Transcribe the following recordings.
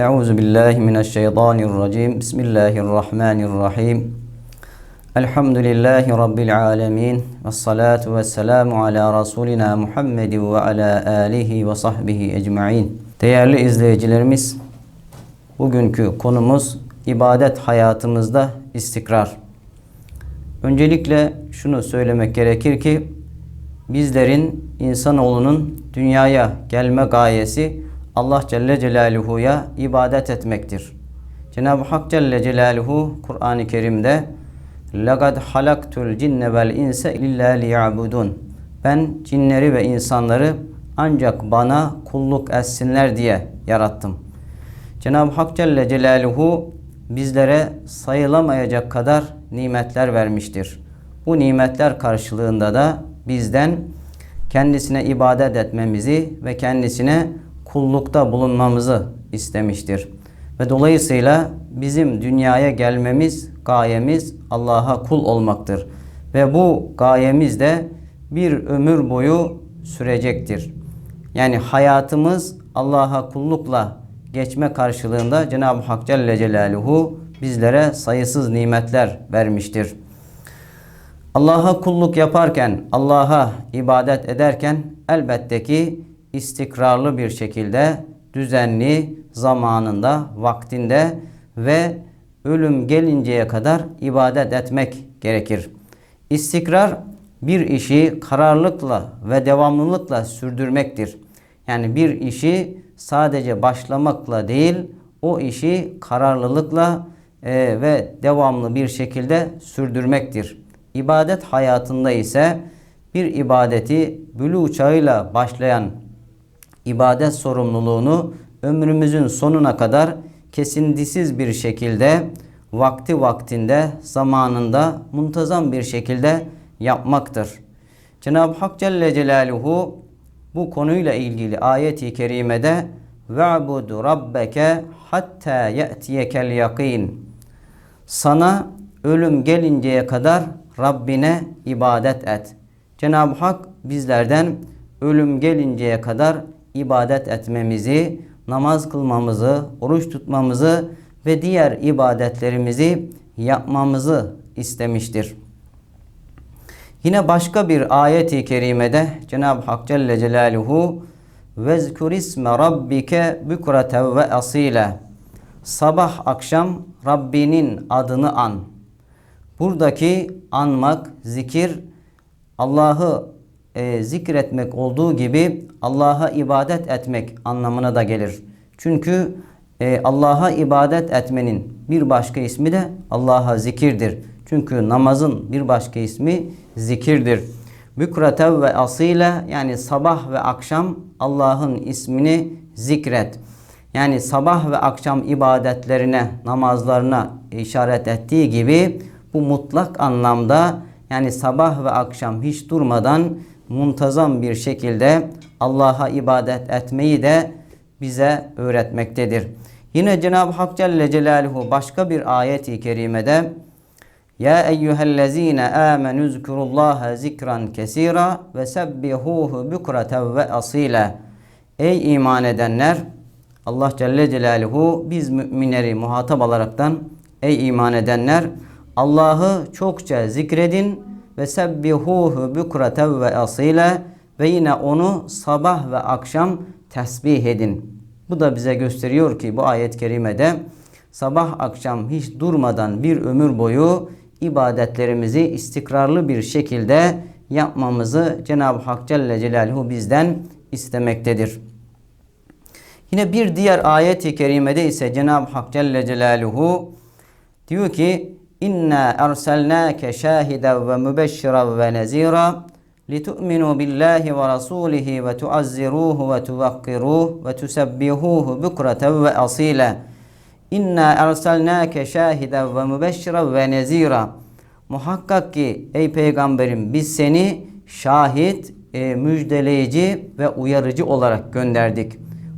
Euzu billahi mineşşeytanirracim. Bismillahirrahmanirrahim. Elhamdülillahi rabbil alamin. Ves salatu vesselamu ala rasulina Muhammed ve ala alihi ve sahbihi ecmaîn. Değerli izleyicilerimiz, bugünkü konumuz ibadet hayatımızda istikrar. Öncelikle şunu söylemek gerekir ki bizlerin insanoğlunun dünyaya gelme gayesi Allah Celle Celaluhu'ya ibadet etmektir. Cenab-ı Hak Celle Celaluhu Kur'an-ı Kerim'de لَقَدْ حَلَقْتُ الْجِنَّ وَالْاِنْسَ اِلَّا لِيَعْبُدُونَ Ben cinleri ve insanları ancak bana kulluk etsinler diye yarattım. Cenab-ı Hak Celle Celaluhu bizlere sayılamayacak kadar nimetler vermiştir. Bu nimetler karşılığında da bizden kendisine ibadet etmemizi ve kendisine kullukta bulunmamızı istemiştir. Ve dolayısıyla bizim dünyaya gelmemiz, gayemiz Allah'a kul olmaktır. Ve bu gayemiz de bir ömür boyu sürecektir. Yani hayatımız Allah'a kullukla geçme karşılığında Cenab-ı Hak Celle Celaluhu bizlere sayısız nimetler vermiştir. Allah'a kulluk yaparken, Allah'a ibadet ederken elbette ki istikrarlı bir şekilde, düzenli, zamanında, vaktinde ve ölüm gelinceye kadar ibadet etmek gerekir. İstikrar bir işi kararlılıkla ve devamlılıkla sürdürmektir. Yani bir işi sadece başlamakla değil, o işi kararlılıkla e, ve devamlı bir şekilde sürdürmektir. İbadet hayatında ise bir ibadeti bülü çağıyla başlayan ibadet sorumluluğunu ömrümüzün sonuna kadar kesintisiz bir şekilde vakti vaktinde zamanında muntazam bir şekilde yapmaktır. Cenab-ı Hak Celle Celaluhu bu konuyla ilgili ayeti kerimede ve'budu rabbeke hatta ye'tiyekel yakin sana ölüm gelinceye kadar Rabbine ibadet et. Cenab-ı Hak bizlerden ölüm gelinceye kadar ibadet etmemizi, namaz kılmamızı, oruç tutmamızı ve diğer ibadetlerimizi yapmamızı istemiştir. Yine başka bir ayeti kerimede Cenab-ı Hak Celle Celaluhu vezkur isme rabbike bükreten ve asile sabah akşam Rabbinin adını an. Buradaki anmak, zikir Allah'ı e, zikretmek olduğu gibi Allah'a ibadet etmek anlamına da gelir. Çünkü e, Allah'a ibadet etmenin bir başka ismi de Allah'a zikirdir. Çünkü namazın bir başka ismi zikirdir. Bükratev ve asile yani sabah ve akşam Allah'ın ismini zikret. Yani sabah ve akşam ibadetlerine, namazlarına işaret ettiği gibi bu mutlak anlamda yani sabah ve akşam hiç durmadan muntazam bir şekilde Allah'a ibadet etmeyi de bize öğretmektedir. Yine Cenab-ı Hak Celle Celaluhu başka bir ayeti kerimede Ya eyyühellezine amenu zkurullaha zikran kesira ve sebbihuhu bukraten ve asile Ey iman edenler Allah Celle Celaluhu biz müminleri muhatap alaraktan ey iman edenler Allah'ı çokça zikredin ve sebbihuhu bukraten ve asile ve yine onu sabah ve akşam tesbih edin. Bu da bize gösteriyor ki bu ayet-i kerimede sabah akşam hiç durmadan bir ömür boyu ibadetlerimizi istikrarlı bir şekilde yapmamızı Cenab-ı Hak Celle Celaluhu bizden istemektedir. Yine bir diğer ayet-i kerimede ise Cenab-ı Hak Celle Celaluhu diyor ki İnna erselnâke şahiden ve mübeşşiren ve nezîra لِتُؤْمِنُوا بِاللّٰهِ وَرَسُولِهِ وَتُعَزِّرُوهُ وَتُوَقِّرُوهُ وَتُسَبِّحُوهُ بُكْرَةً وَأَصِيلًا İnna erselnâke şahiden ve mübeşşiren ve nezîra Muhakkak ki ey peygamberim biz seni şahit, e, müjdeleyici ve uyarıcı olarak gönderdik.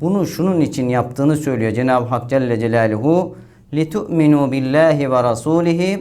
Bunu şunun için yaptığını söylüyor Cenab-ı Hak Celle Celaluhu. لِتُؤْمِنُوا بِاللّٰهِ وَرَسُولِهِ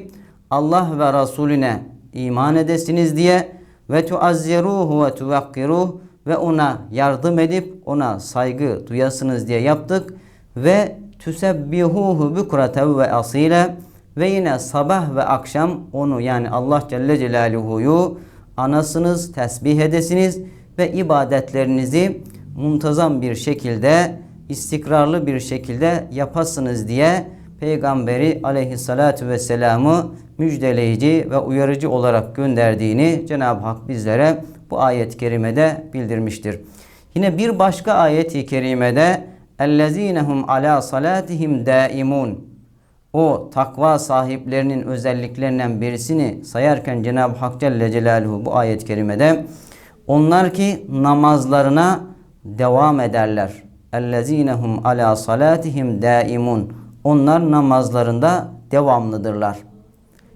Allah ve Resulüne iman edesiniz diye ve tuazziruhu ve tuvakkiruh ve ona yardım edip ona saygı duyasınız diye yaptık ve tüsebbihuhu bukraten ve asile ve yine sabah ve akşam onu yani Allah Celle Celaluhu'yu anasınız, tesbih edesiniz ve ibadetlerinizi muntazam bir şekilde, istikrarlı bir şekilde yapasınız diye peygamberi aleyhissalatu vesselam'ı müjdeleyici ve uyarıcı olarak gönderdiğini Cenab-ı Hak bizlere bu ayet-i kerimede bildirmiştir. Yine bir başka ayet-i kerimede ellezinehum ala salatihim daimun o takva sahiplerinin özelliklerinden birisini sayarken Cenab-ı Hak Celle Celaluhu bu ayet-i kerimede onlar ki namazlarına devam ederler. Ellezinehum ala salatihim daimun onlar namazlarında devamlıdırlar.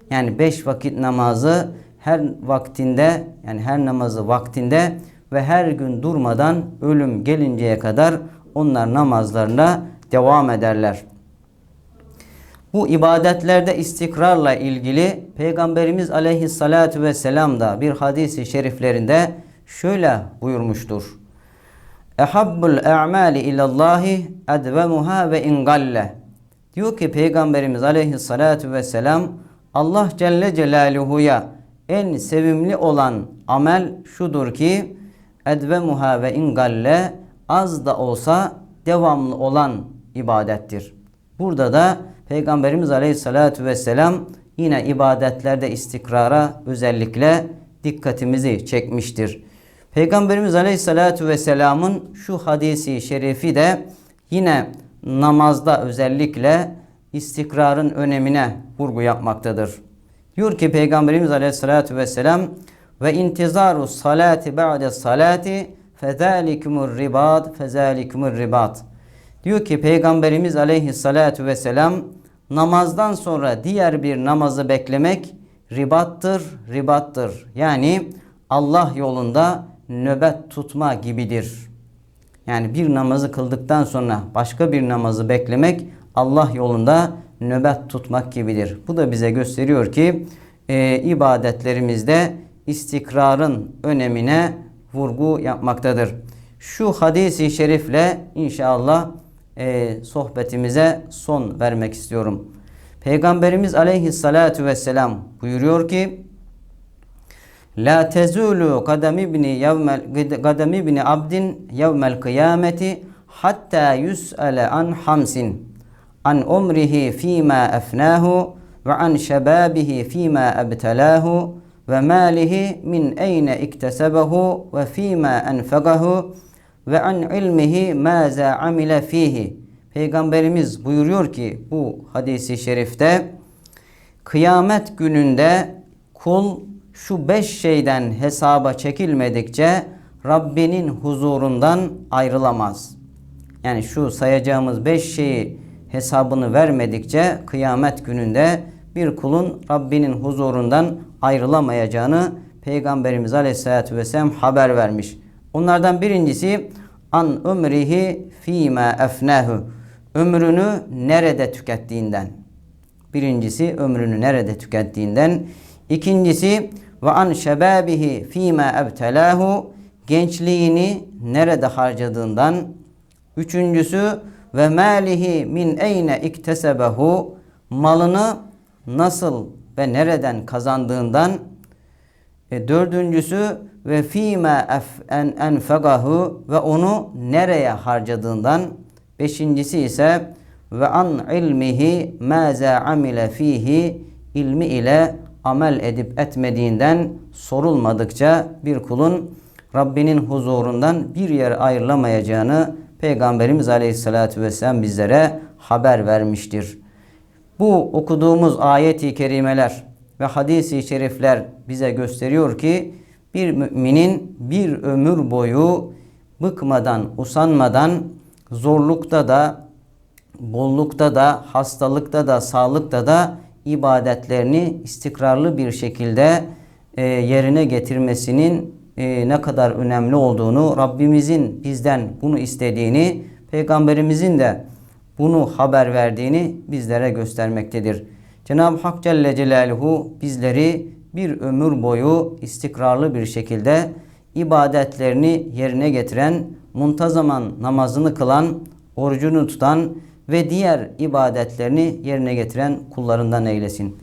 Yani beş vakit namazı her vaktinde yani her namazı vaktinde ve her gün durmadan ölüm gelinceye kadar onlar namazlarına devam ederler. Bu ibadetlerde istikrarla ilgili Peygamberimiz aleyhissalatu vesselam da bir hadisi şeriflerinde şöyle buyurmuştur. Ehabbul a'mali ilallahi edvemuha ve ingalle. Diyor ki Peygamberimiz aleyhissalatu vesselam Allah Celle Celaluhu'ya en sevimli olan amel şudur ki edvemuha ve ingalle az da olsa devamlı olan ibadettir. Burada da Peygamberimiz Aleyhisselatü Vesselam yine ibadetlerde istikrara özellikle dikkatimizi çekmiştir. Peygamberimiz Aleyhisselatü Vesselam'ın şu hadisi şerifi de yine namazda özellikle istikrarın önemine vurgu yapmaktadır. Diyor ki Peygamberimiz Aleyhisselatü Vesselam ve intizaru salati ba'de salati fezalikumur ribat fezalikumur ribat. Diyor ki Peygamberimiz Aleyhisselatü Vesselam namazdan sonra diğer bir namazı beklemek ribattır, ribattır. Yani Allah yolunda nöbet tutma gibidir. Yani bir namazı kıldıktan sonra başka bir namazı beklemek Allah yolunda nöbet tutmak gibidir. Bu da bize gösteriyor ki e, ibadetlerimizde istikrarın önemine vurgu yapmaktadır. Şu hadisi şerifle inşallah e, sohbetimize son vermek istiyorum. Peygamberimiz aleyhissalatu vesselam buyuruyor ki La tezulu kadem ibni yevmel kadem ibni abdin yevmel kıyameti hatta yus'ale an hamsin an umrihi fima efnahu ve an şebabihi fima ebtelahu ve malihi min eyne iktesebehu ve fima enfegahu ve an ilmihi maza amile fihi. Peygamberimiz buyuruyor ki bu hadisi şerifte kıyamet gününde kul şu beş şeyden hesaba çekilmedikçe Rabbinin huzurundan ayrılamaz. Yani şu sayacağımız beş şeyi hesabını vermedikçe kıyamet gününde bir kulun Rabbinin huzurundan ayrılamayacağını Peygamberimiz Aleyhisselatü Vesselam haber vermiş. Onlardan birincisi an ömrihi fîmâ efnâhu. Ömrünü nerede tükettiğinden. Birincisi ömrünü nerede tükettiğinden. İkincisi ve an şebabihi fîmâ ebtelâhu. Gençliğini nerede harcadığından. Üçüncüsü ve malihi min eyne iktesebehu. Malını nasıl ve nereden kazandığından. E, dördüncüsü ve fîmâ en enfegahu ve onu nereye harcadığından. Beşincisi ise ve an ilmihi mâzâ amile fihi ilmi ile amel edip etmediğinden sorulmadıkça bir kulun Rabbinin huzurundan bir yer ayrılamayacağını Peygamberimiz Aleyhisselatü Vesselam bizlere haber vermiştir. Bu okuduğumuz ayeti kerimeler ve hadisi şerifler bize gösteriyor ki bir müminin bir ömür boyu bıkmadan, usanmadan zorlukta da, bollukta da, hastalıkta da, sağlıkta da ibadetlerini istikrarlı bir şekilde e, yerine getirmesinin e, ne kadar önemli olduğunu, Rabbimizin bizden bunu istediğini, Peygamberimizin de bunu haber verdiğini bizlere göstermektedir. Cenab-ı Hak Celle Celaluhu bizleri bir ömür boyu istikrarlı bir şekilde ibadetlerini yerine getiren, muntazaman namazını kılan, orucunu tutan, ve diğer ibadetlerini yerine getiren kullarından eylesin.